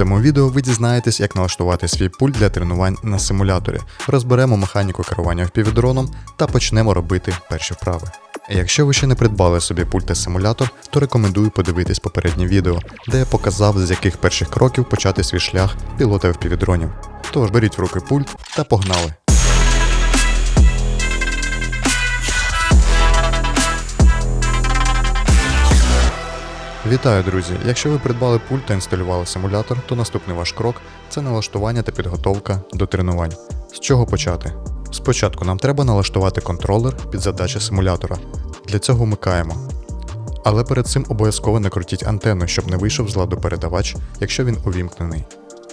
цьому відео ви дізнаєтесь, як налаштувати свій пульт для тренувань на симуляторі, розберемо механіку керування впівдроном та почнемо робити перші вправи. Якщо ви ще не придбали собі пульт та симулятор, то рекомендую подивитись попереднє відео, де я показав, з яких перших кроків почати свій шлях пілота впівдронів. Тож беріть в руки пульт та погнали! Вітаю, друзі! Якщо ви придбали пульт та інсталювали симулятор, то наступний ваш крок це налаштування та підготовка до тренувань. З чого почати? Спочатку нам треба налаштувати контролер під задачі симулятора. Для цього вмикаємо. Але перед цим обов'язково накрутіть антенну, щоб не вийшов з ладу передавач, якщо він увімкнений.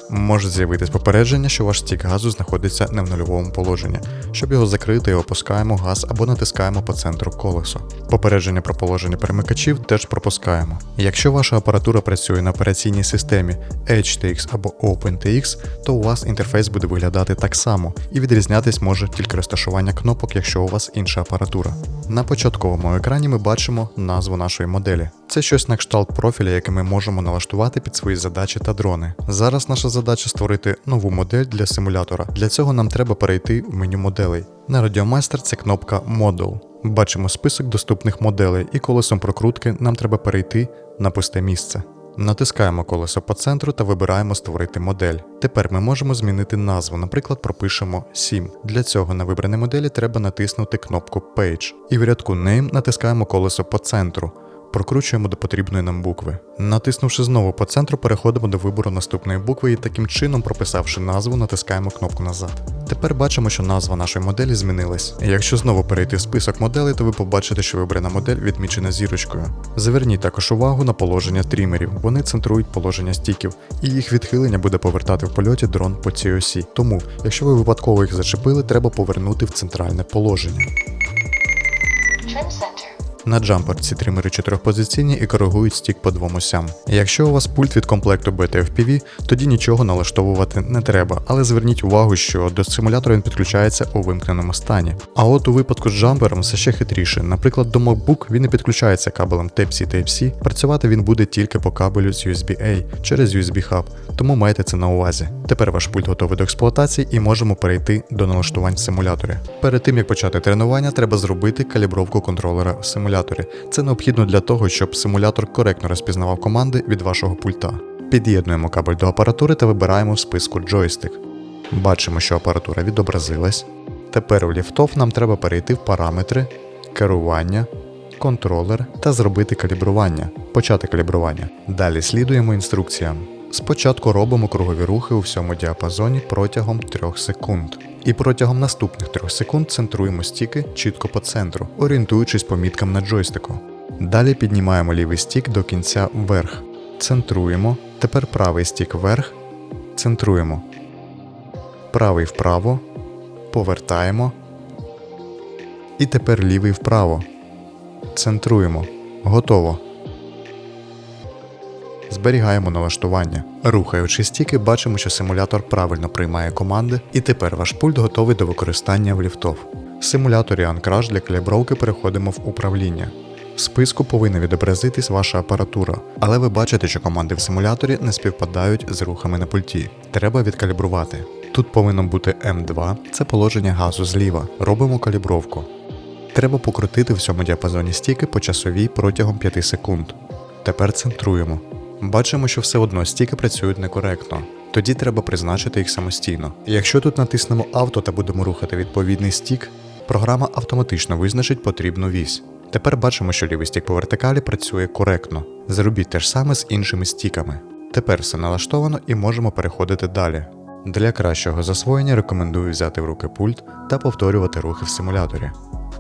Може з'явитись попередження, що ваш стік газу знаходиться не в нульовому положенні. Щоб його закрити, опускаємо газ або натискаємо по центру колесо. Попередження про положення перемикачів теж пропускаємо. Якщо ваша апаратура працює на операційній системі HTX або OpenTX, то у вас інтерфейс буде виглядати так само і відрізнятись може тільки розташування кнопок, якщо у вас інша апаратура. На початковому екрані ми бачимо назву нашої моделі. Це щось на кшталт профіля, який ми можемо налаштувати під свої задачі та дрони. Зараз наша задача створити нову модель для симулятора. Для цього нам треба перейти в меню моделей. На Radiomaster це кнопка Model. Бачимо список доступних моделей, і колесом прокрутки нам треба перейти на пусте місце. Натискаємо колесо по центру та вибираємо Створити модель. Тепер ми можемо змінити назву, наприклад, пропишемо 7. Для цього на вибраній моделі треба натиснути кнопку Page. І в рядку Name натискаємо колесо по центру. Прокручуємо до потрібної нам букви. Натиснувши знову по центру, переходимо до вибору наступної букви і таким чином, прописавши назву, натискаємо кнопку назад. Тепер бачимо, що назва нашої моделі змінилась. Якщо знову перейти в список моделей, то ви побачите, що вибрана модель відмічена зірочкою. Зверніть також увагу на положення трімерів. Вони центрують положення стіків, і їх відхилення буде повертати в польоті дрон по цій осі. Тому, якщо ви випадково їх зачепили, треба повернути в центральне положення. Trim. На джампер ці тримери чотирьохпозиційні і коригують стік по двом осям. Якщо у вас пульт від комплекту BTFPV, тоді нічого налаштовувати не треба, але зверніть увагу, що до симулятора він підключається у вимкненому стані. А от у випадку з джампером все ще хитріше. Наприклад, до MacBook він не підключається кабелем Type-C Type-C, працювати він буде тільки по кабелю з USB-A через USB Hub, тому майте це на увазі. Тепер ваш пульт готовий до експлуатації і можемо перейти до налаштувань в симуляторі. Перед тим як почати тренування, треба зробити калібровку контролера в симуляторі. Це необхідно для того, щоб симулятор коректно розпізнавав команди від вашого пульта. Під'єднуємо кабель до апаратури та вибираємо в списку джойстик. Бачимо, що апаратура відобразилась. Тепер у ліфтоф нам треба перейти в параметри, керування, контролер та зробити калібрування. Почати калібрування. Далі слідуємо інструкціям. Спочатку робимо кругові рухи у всьому діапазоні протягом 3 секунд. І протягом наступних 3 секунд центруємо стіки чітко по центру, орієнтуючись по міткам на джойстику. Далі піднімаємо лівий стік до кінця вверх. Центруємо. Тепер правий стік вверх. Центруємо. Правий вправо. Повертаємо. І тепер лівий вправо. Центруємо. Готово. Зберігаємо налаштування. Рухаючи стіки, бачимо, що симулятор правильно приймає команди, і тепер ваш пульт готовий до використання в ліфтов. В симуляторі Ankrash для калібровки переходимо в управління. В списку повинна відобразитись ваша апаратура, але ви бачите, що команди в симуляторі не співпадають з рухами на пульті. Треба відкалібрувати. Тут повинно бути М2, це положення газу зліва. Робимо калібровку. Треба покрутити в цьому діапазоні стіки по часовій протягом 5 секунд. Тепер центруємо. Бачимо, що все одно стіки працюють некоректно. Тоді треба призначити їх самостійно. Якщо тут натиснемо авто та будемо рухати відповідний стік, програма автоматично визначить потрібну вісь. Тепер бачимо, що лівий стік по вертикалі працює коректно. Зробіть те ж саме з іншими стіками. Тепер все налаштовано і можемо переходити далі. Для кращого засвоєння рекомендую взяти в руки пульт та повторювати рухи в симуляторі.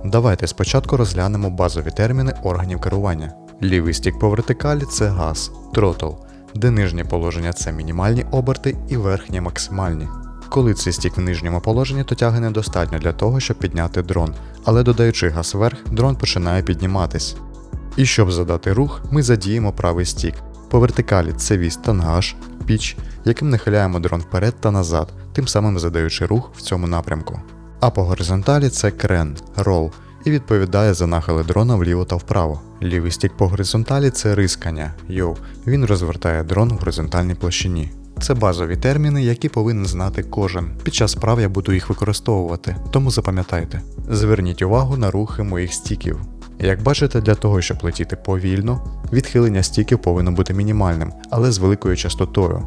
Давайте спочатку розглянемо базові терміни органів керування. Лівий стік по вертикалі це газ, тротл, де нижнє положення це мінімальні оберти і верхнє максимальні. Коли цей стік в нижньому положенні, то тяги недостатньо для того, щоб підняти дрон, але додаючи газ вверх, дрон починає підніматись. І щоб задати рух, ми задіємо правий стік. По вертикалі це вісь тангаж, піч, яким нахиляємо дрон вперед та назад, тим самим задаючи рух в цьому напрямку. А по горизонталі це крен, рол, і відповідає за нахили дрона вліво та вправо. Лівий стік по горизонталі це рискання, йоу, він розвертає дрон в горизонтальній площині. Це базові терміни, які повинен знати кожен. Під час справ я буду їх використовувати, тому запам'ятайте. Зверніть увагу на рухи моїх стіків. Як бачите, для того, щоб летіти повільно, відхилення стіків повинно бути мінімальним, але з великою частотою.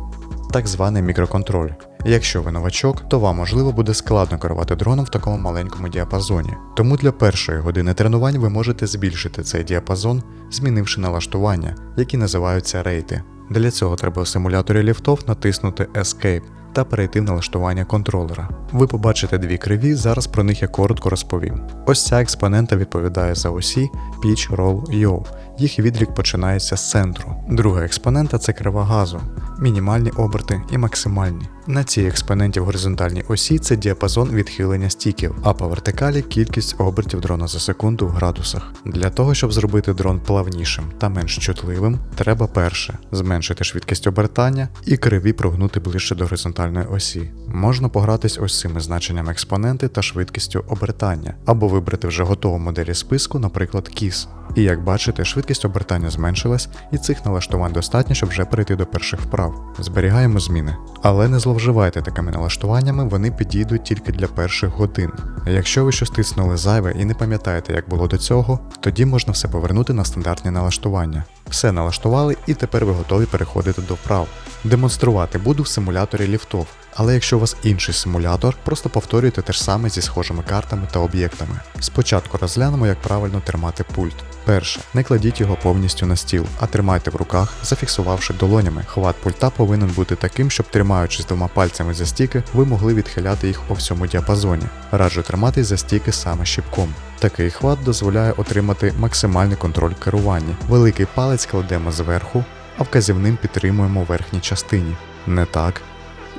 Так званий мікроконтроль. Якщо ви новачок, то вам можливо буде складно керувати дроном в такому маленькому діапазоні. Тому для першої години тренувань ви можете збільшити цей діапазон, змінивши налаштування, які називаються рейти. Для цього треба в симуляторі ліфтов натиснути Escape та перейти в налаштування контролера. Ви побачите дві криві, зараз про них я коротко розповім. Ось ця експонента відповідає за осі Pitch Roll Yaw. Їх відлік починається з центру. Друга експонента це крива газу, мінімальні оберти і максимальні. На цій експоненті в горизонтальній осі це діапазон відхилення стіків, а по вертикалі кількість обертів дрона за секунду в градусах. Для того, щоб зробити дрон плавнішим та менш чутливим, треба перше зменшити швидкість обертання і криві прогнути ближче до горизонтальної осі. Можна погратись ось цими значеннями експоненти та швидкістю обертання, або вибрати вже готову моделі списку, наприклад, KISS. І як бачите, швидкість обертання зменшилась, і цих налаштувань достатньо, щоб вже перейти до перших вправ. Зберігаємо зміни. Але не зловживайте такими налаштуваннями, вони підійдуть тільки для перших годин. Якщо ви щось тиснули зайве і не пам'ятаєте, як було до цього, тоді можна все повернути на стандартні налаштування. Все налаштували, і тепер ви готові переходити до вправ. Демонструвати буду в симуляторі ліфтов, але якщо у вас інший симулятор, просто повторюйте те ж саме зі схожими картами та об'єктами. Спочатку розглянемо, як правильно тримати пульт. Перше, не кладіть його повністю на стіл, а тримайте в руках, зафіксувавши долонями. Хват пульта повинен бути таким, щоб тримаючись двома пальцями за стіки, ви могли відхиляти їх у всьому діапазоні. Раджу триматись за стіки саме щіпком. Такий хват дозволяє отримати максимальний контроль керування. Великий палець кладемо зверху, а вказівним підтримуємо верхній частині. Не так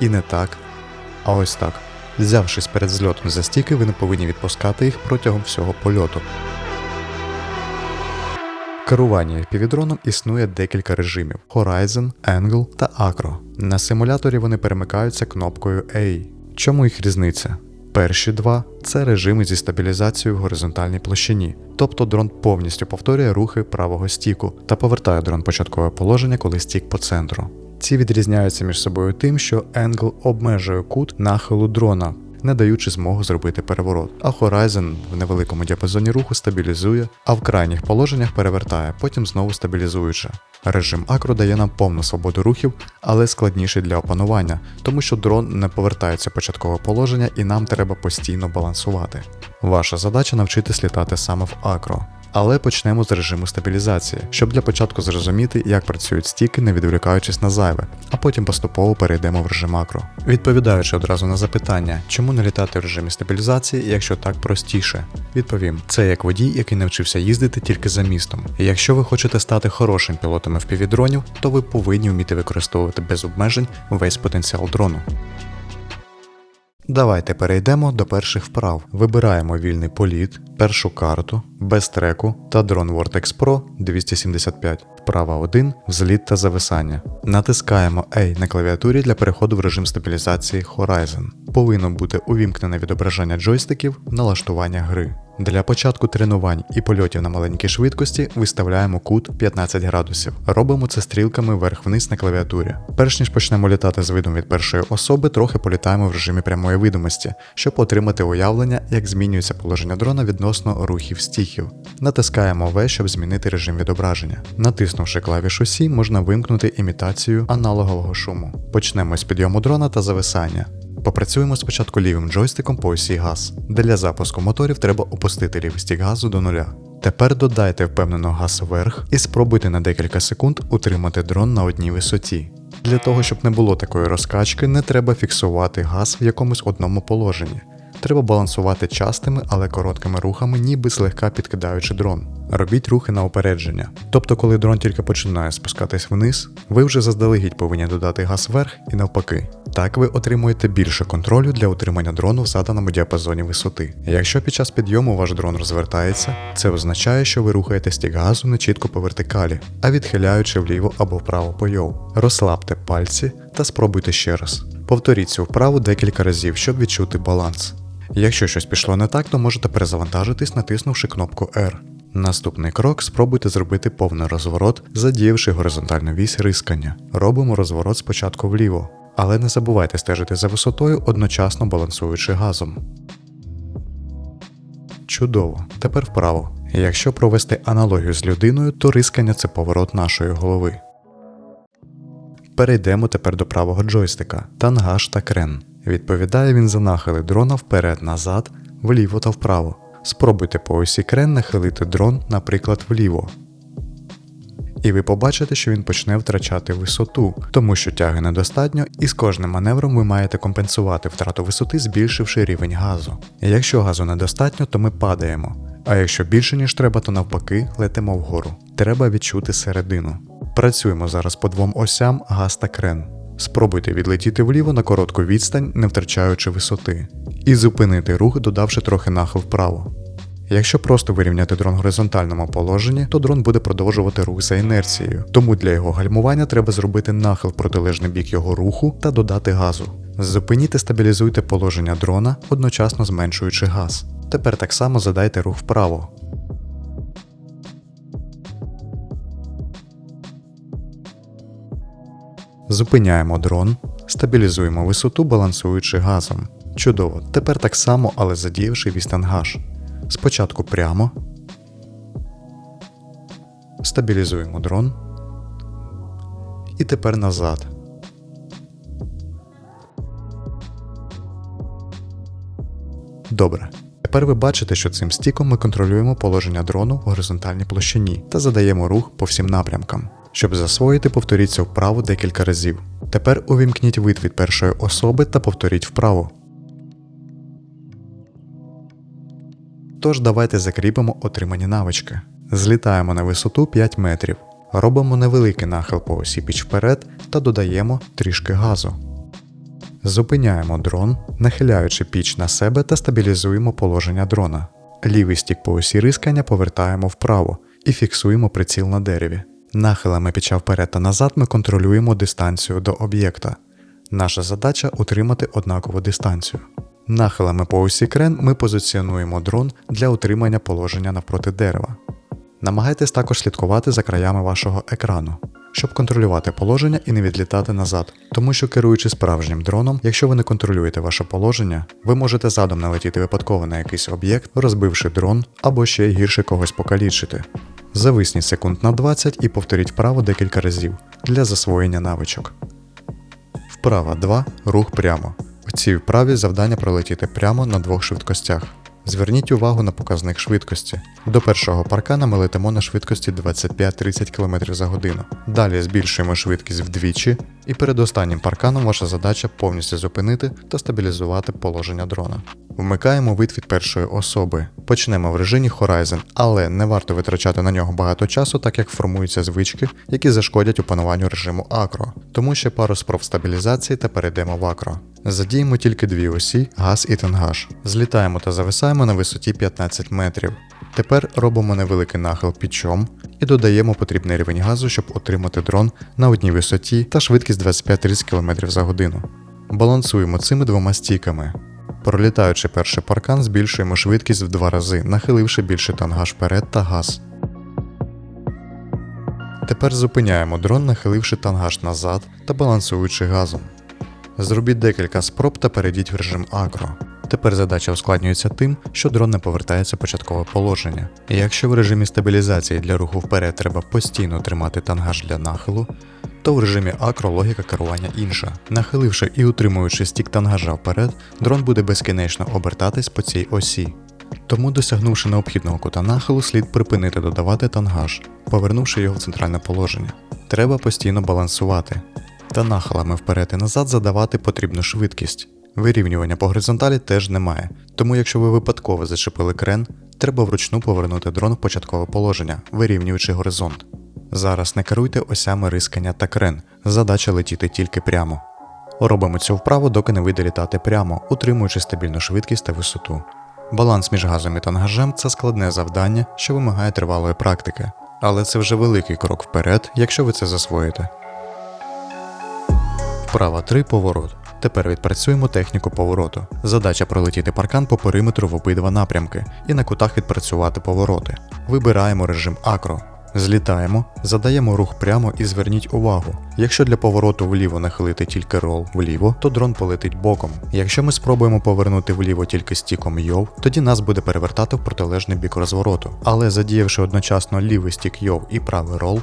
і не так, а ось так. Взявшись перед зльотом за стіки, ви не повинні відпускати їх протягом всього польоту. Керування півдроном існує декілька режимів: Horizon, Angle та Acro. На симуляторі вони перемикаються кнопкою A. Чому їх різниця? Перші два це режими зі стабілізацією в горизонтальній площині, тобто дрон повністю повторює рухи правого стіку та повертає дрон початкове положення, коли стік по центру. Ці відрізняються між собою тим, що Angle обмежує кут нахилу дрона, не даючи змогу зробити переворот. А Horizon в невеликому діапазоні руху стабілізує, а в крайніх положеннях перевертає, потім знову стабілізуючи. Режим Acro дає нам повну свободу рухів, але складніший для опанування, тому що дрон не повертається початкове положення і нам треба постійно балансувати. Ваша задача навчитись літати саме в Acro. Але почнемо з режиму стабілізації, щоб для початку зрозуміти, як працюють стіки, не відволікаючись на зайве, а потім поступово перейдемо в режим макро. Відповідаючи одразу на запитання, чому не літати в режимі стабілізації, якщо так простіше, відповім: це як водій, який навчився їздити тільки за містом. Якщо ви хочете стати хорошим пілотом FPV-дронів, то ви повинні вміти використовувати без обмежень весь потенціал дрону. Давайте перейдемо до перших вправ. Вибираємо вільний політ, першу карту, без треку та дрон Vortex Pro 275. Вправа 1 взліт та зависання. Натискаємо A на клавіатурі для переходу в режим стабілізації Horizon. Повинно бути увімкнене відображення джойстиків налаштування гри. Для початку тренувань і польотів на маленькій швидкості виставляємо кут 15 градусів. Робимо це стрілками вверх-вниз на клавіатурі. Перш ніж почнемо літати з видом від першої особи, трохи політаємо в режимі прямої видимості, щоб отримати уявлення, як змінюється положення дрона відносно рухів стіхів. Натискаємо V, щоб змінити режим відображення. Натиснувши клавішу C, можна вимкнути імітацію аналогового шуму. Почнемо з підйому дрона та зависання. Попрацюємо спочатку лівим джойстиком по осі газ. Для запуску моторів треба опустити лівий стік газу до нуля. Тепер додайте впевнено газ вверх і спробуйте на декілька секунд утримати дрон на одній висоті. Для того, щоб не було такої розкачки, не треба фіксувати газ в якомусь одному положенні. Треба балансувати частими, але короткими рухами, ніби злегка підкидаючи дрон. Робіть рухи на опередження. Тобто, коли дрон тільки починає спускатись вниз, ви вже заздалегідь повинні додати газ вверх і навпаки. Так ви отримуєте більше контролю для утримання дрону в заданому діапазоні висоти. Якщо під час підйому ваш дрон розвертається, це означає, що ви рухаєте стік газу не чітко по вертикалі, а відхиляючи вліво або вправо по йоу. Розслабте пальці та спробуйте ще раз. Повторіть цю вправу декілька разів, щоб відчути баланс. Якщо щось пішло не так, то можете перезавантажитись, натиснувши кнопку R. Наступний крок спробуйте зробити повний розворот, задіявши горизонтальну вісь рискання. Робимо розворот спочатку вліво, Але не забувайте стежити за висотою, одночасно балансуючи газом. Чудово. Тепер вправо. Якщо провести аналогію з людиною, то рискання це поворот нашої голови. Перейдемо тепер до правого джойстика тангаж та крен. Відповідає він за нахили дрона вперед-назад, вліво та вправо. Спробуйте по осі крен нахилити дрон, наприклад, вліво. І ви побачите, що він почне втрачати висоту, тому що тяги недостатньо, і з кожним маневром ви маєте компенсувати втрату висоти, збільшивши рівень газу. Якщо газу недостатньо, то ми падаємо. А якщо більше ніж треба, то навпаки летимо вгору. Треба відчути середину. Працюємо зараз по двом осям газ та крен. Спробуйте відлетіти вліво на коротку відстань, не втрачаючи висоти, і зупинити рух, додавши трохи нахил вправо. Якщо просто вирівняти дрон в горизонтальному положенні, то дрон буде продовжувати рух за інерцією, тому для його гальмування треба зробити нахил протилежний бік його руху та додати газу. Зупиніть і стабілізуйте положення дрона, одночасно зменшуючи газ. Тепер так само задайте рух вправо. Зупиняємо дрон, стабілізуємо висоту, балансуючи газом. Чудово, тепер так само, але задіявши вістангаж. Спочатку прямо. Стабілізуємо дрон. І тепер назад. Добре. Тепер ви бачите, що цим стіком ми контролюємо положення дрону в горизонтальній площині та задаємо рух по всім напрямкам. Щоб засвоїти, повторіть цю вправу декілька разів. Тепер увімкніть вид від першої особи та повторіть вправо. Тож давайте закріпимо отримані навички. Злітаємо на висоту 5 метрів, робимо невеликий нахил по осі піч вперед та додаємо трішки газу. Зупиняємо дрон, нахиляючи піч на себе та стабілізуємо положення дрона. Лівий стік по осі рискання повертаємо вправо і фіксуємо приціл на дереві. Нахилами піча вперед та назад ми контролюємо дистанцію до об'єкта. Наша задача утримати однакову дистанцію. Нахилами по осі крен ми позиціонуємо дрон для утримання положення навпроти дерева. Намагайтесь також слідкувати за краями вашого екрану, щоб контролювати положення і не відлітати назад. Тому що керуючи справжнім дроном, якщо ви не контролюєте ваше положення, ви можете задом налетіти випадково на якийсь об'єкт, розбивши дрон або ще гірше когось покалічити. Зависніть секунд на 20 і повторіть вправо декілька разів для засвоєння навичок. Вправа 2. Рух прямо. У цій вправі завдання пролетіти прямо на двох швидкостях. Зверніть увагу на показник швидкості. До першого паркана ми летимо на швидкості 25-30 км за годину. Далі збільшуємо швидкість вдвічі, і перед останнім парканом ваша задача повністю зупинити та стабілізувати положення дрона. Вмикаємо вид від першої особи. Почнемо в режимі Horizon, але не варто витрачати на нього багато часу, так як формуються звички, які зашкодять опануванню режиму акро. Тому ще пару спроб стабілізації та перейдемо в акро. Задіємо тільки дві осі газ і тенгаж. Злітаємо та зависаємо на висоті 15 метрів. Тепер робимо невеликий нахил пічом і додаємо потрібний рівень газу, щоб отримати дрон на одній висоті та швидкість 25-30 км за годину. Балансуємо цими двома стіками. Пролітаючи перший паркан, збільшуємо швидкість в два рази, нахиливши більше тангаж вперед та газ. Тепер зупиняємо дрон, нахиливши тангаж назад та балансуючи газом. Зробіть декілька спроб та перейдіть в режим акро. Тепер задача ускладнюється тим, що дрон не повертається початкове положення. Якщо в режимі стабілізації для руху вперед треба постійно тримати тангаж для нахилу, то в режимі акро логіка керування інша. Нахиливши і утримуючи стік тангажа вперед, дрон буде безкінечно обертатись по цій осі. Тому, досягнувши необхідного кута нахилу, слід припинити додавати тангаж, повернувши його в центральне положення. Треба постійно балансувати та нахилами вперед і назад задавати потрібну швидкість. Вирівнювання по горизонталі теж немає, тому якщо ви випадково зачепили крен, треба вручну повернути дрон в початкове положення, вирівнюючи горизонт. Зараз не керуйте осями рискання та крен, задача летіти тільки прямо. Робимо цю вправу, доки не вийде літати прямо, утримуючи стабільну швидкість та висоту. Баланс між газом і тангажем це складне завдання, що вимагає тривалої практики, але це вже великий крок вперед, якщо ви це засвоїте. Вправа 3 поворот. Тепер відпрацюємо техніку повороту. Задача пролетіти паркан по периметру в обидва напрямки і на кутах відпрацювати повороти. Вибираємо режим акро. Злітаємо, задаємо рух прямо і зверніть увагу. Якщо для повороту вліво нахилити тільки рол вліво, то дрон полетить боком. Якщо ми спробуємо повернути вліво тільки стіком йов, тоді нас буде перевертати в протилежний бік розвороту. Але задіявши одночасно лівий стік йов і правий рол,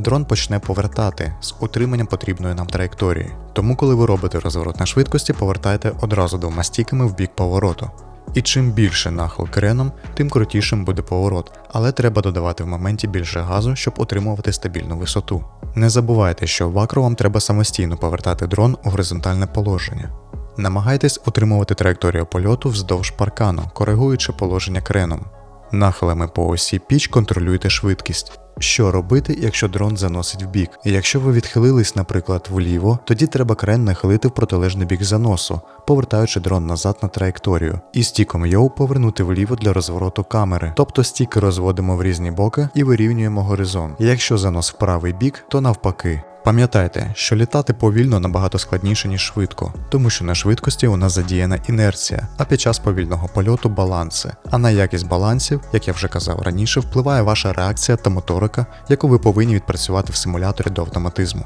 дрон почне повертати з утриманням потрібної нам траєкторії. Тому, коли ви робите розворот на швидкості, повертайте одразу двома стіками в бік повороту. І чим більше нахил креном, тим крутішим буде поворот, але треба додавати в моменті більше газу, щоб отримувати стабільну висоту. Не забувайте, що в акро вам треба самостійно повертати дрон у горизонтальне положення. Намагайтесь утримувати траєкторію польоту вздовж паркану, коригуючи положення креном. Нахилами по осі піч контролюйте швидкість. Що робити, якщо дрон заносить вбік? Якщо ви відхилились, наприклад, вліво, тоді треба крен нахилити в протилежний бік заносу, повертаючи дрон назад на траєкторію, і стіком йоу повернути вліво для розвороту камери. Тобто стіки розводимо в різні боки і вирівнюємо горизонт. Якщо занос в правий бік, то навпаки. Пам'ятайте, що літати повільно набагато складніше, ніж швидко, тому що на швидкості у нас задіяна інерція, а під час повільного польоту баланси. А на якість балансів, як я вже казав раніше, впливає ваша реакція та моторика, яку ви повинні відпрацювати в симуляторі до автоматизму.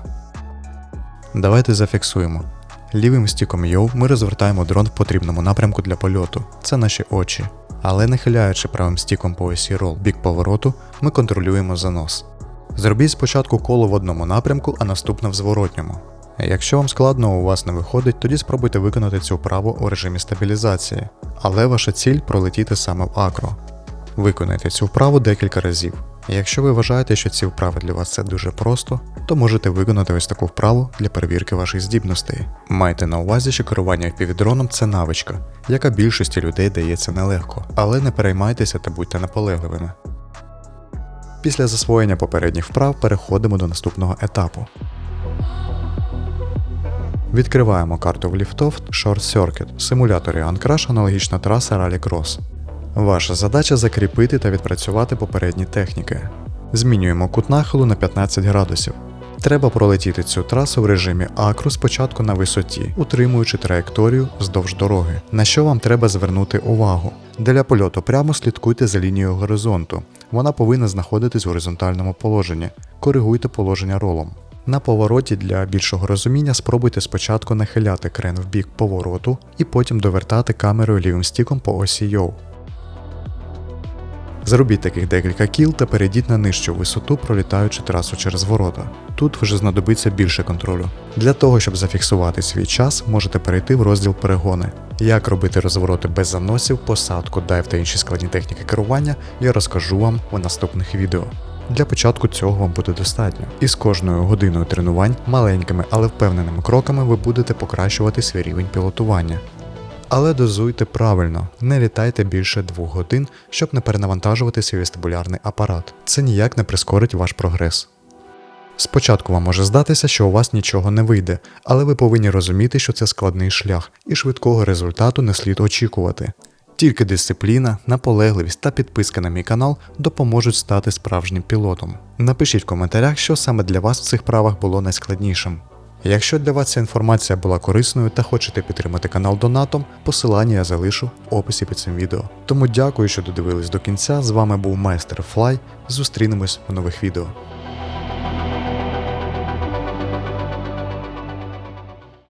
Давайте зафіксуємо. Лівим стіком йоу ми розвертаємо дрон в потрібному напрямку для польоту. Це наші очі. Але нахиляючи правим стіком по осі рол бік повороту, ми контролюємо занос. Зробіть спочатку коло в одному напрямку, а наступне в зворотньому. Якщо вам складно у вас не виходить, тоді спробуйте виконати цю вправу у режимі стабілізації, але ваша ціль пролетіти саме в акро. Виконайте цю вправу декілька разів. Якщо ви вважаєте, що ці вправи для вас це дуже просто, то можете виконати ось таку вправу для перевірки ваших здібностей. Майте на увазі, що керування впівдроном це навичка, яка більшості людей дається нелегко, але не переймайтеся та будьте наполегливими. Після засвоєння попередніх вправ переходимо до наступного етапу. Відкриваємо карту в Liftoft Short Circuit в симуляторі Uncrash аналогічна траса Rallycross. Ваша задача закріпити та відпрацювати попередні техніки. Змінюємо кут нахилу на 15 градусів. Треба пролетіти цю трасу в режимі акру спочатку на висоті, утримуючи траєкторію вздовж дороги. На що вам треба звернути увагу? Для польоту прямо слідкуйте за лінією горизонту. Вона повинна знаходитись в горизонтальному положенні. Коригуйте положення ролом. На повороті для більшого розуміння спробуйте спочатку нахиляти крен в бік повороту і потім довертати камерою лівим стіком по осі йоу. Зробіть таких декілька кіл та перейдіть на нижчу висоту, пролітаючи трасу через ворота. Тут вже знадобиться більше контролю. Для того, щоб зафіксувати свій час, можете перейти в розділ перегони. Як робити розвороти без заносів, посадку, дайв та інші складні техніки керування, я розкажу вам у наступних відео. Для початку цього вам буде достатньо. І з кожною годиною тренувань маленькими, але впевненими кроками ви будете покращувати свій рівень пілотування. Але дозуйте правильно, не літайте більше двох годин, щоб не перенавантажувати свій вестибулярний апарат. Це ніяк не прискорить ваш прогрес. Спочатку вам може здатися, що у вас нічого не вийде, але ви повинні розуміти, що це складний шлях, і швидкого результату не слід очікувати. Тільки дисципліна, наполегливість та підписка на мій канал допоможуть стати справжнім пілотом. Напишіть в коментарях, що саме для вас в цих правах було найскладнішим. Якщо для вас ця інформація була корисною та хочете підтримати канал донатом, посилання я залишу в описі під цим відео. Тому дякую, що додивились до кінця. З вами був майстер Флай. Зустрінемось в нових відео.